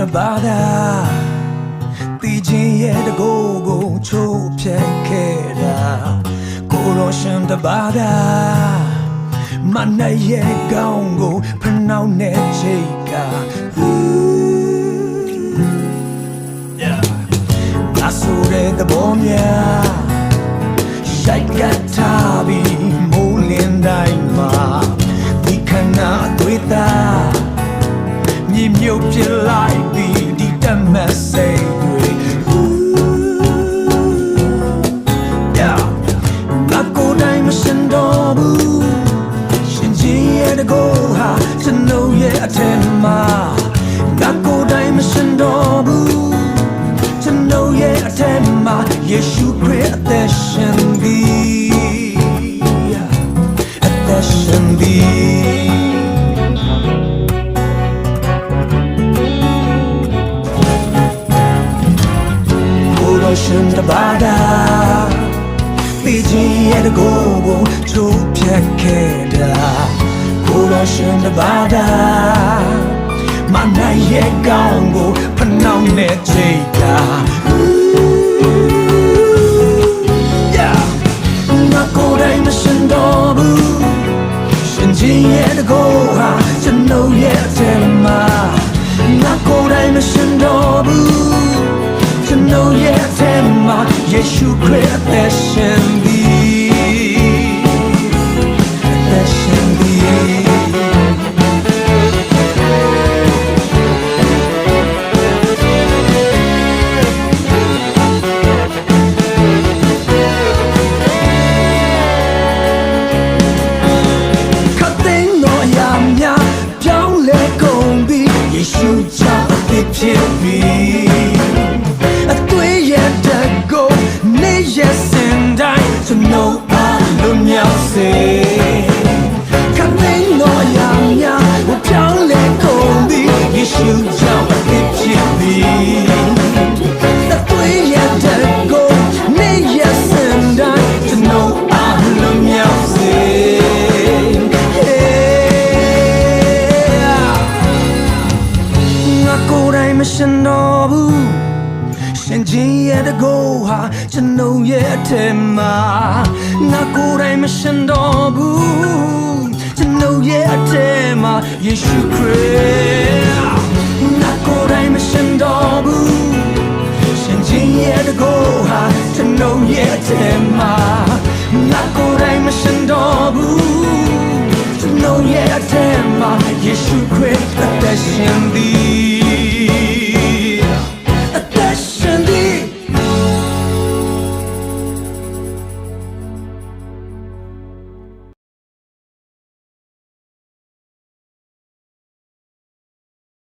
တပါတာတည်ခြင်းရဲ့တကိုယ်ကိုချိုးဖျက်ခဲ့တာကိုရောရှင်တပါတာမနိုင်ရဲ့ကောင်းကိုဖနှောင်းနေချိတ်က Yeah. ငါဆိုတဲ့သဘောများ မြေမြုပ်ပြလိုက်ပြီးဒီတတ်မတ်စိတ်တွေ Yeah. ငါကိုယ်တိုင်မရှင်တော့ဘူးရှင်ကြီးရဲ့တကိုယ်ဟာကျွန်ုပ်ရဲ့အထက်မှာငါကိုယ်တိုင်မရှင်တော့ဘူးကျွန်ုပ်ရဲ့အထက်မှာယေရှုခရစ်အသက်ရှင်သည် ရှင်တပါတာပြီးခြင်းရဲ့တကိုယ်ကိုချိုးဖြတ်ခဲ့တာကိုယ်တော်ရှင်တပါတာမနိုင်ရဲ့ကောင်းကိုဖနှောင်းနေချိတ်တာ Yeah ငါကိုယ်တိုင်မရှင်တော့ဘူးရှင်ချင်းရဲ့တကိုယ်ဟာကျွန်ုပ်ရဲ့အထက်မှာငါ မှာယေရှု ရာများပြောင်းလဲကုန်ပြီးယေရှုကြောင့်အသက်ဖြစ်ပြီးအသွေးရတဲ့ကိုနေရစင်တိုင်းကျွန်တော်အားလုံးမြောက်စေငါကိုယ်တိုင်မရှင်တော့ဘူး ရှင်ချင်းရဲ့တကိုယ်ဟာကျွန်ုပ်ရဲ့အထက်မှာငါကိုယ်တိုင်မရှင်တော့ဘူးကျွန်ုပ်ရဲ့အထက်မှာယေရှုခရစ်ငါကိုယ်တိုင်မရှင်တော့ဘူးရှင်ချင်းရဲ့တကိုယ်ဟာကျွန်ုပ်ရဲ့အထက်မှာငါကိုယ်တိုင်မရှင်တော့ဘူးကျွန်ုပ်ရဲ့အထက်မှာယေရှုခရစ်အသက်ရှင်သည်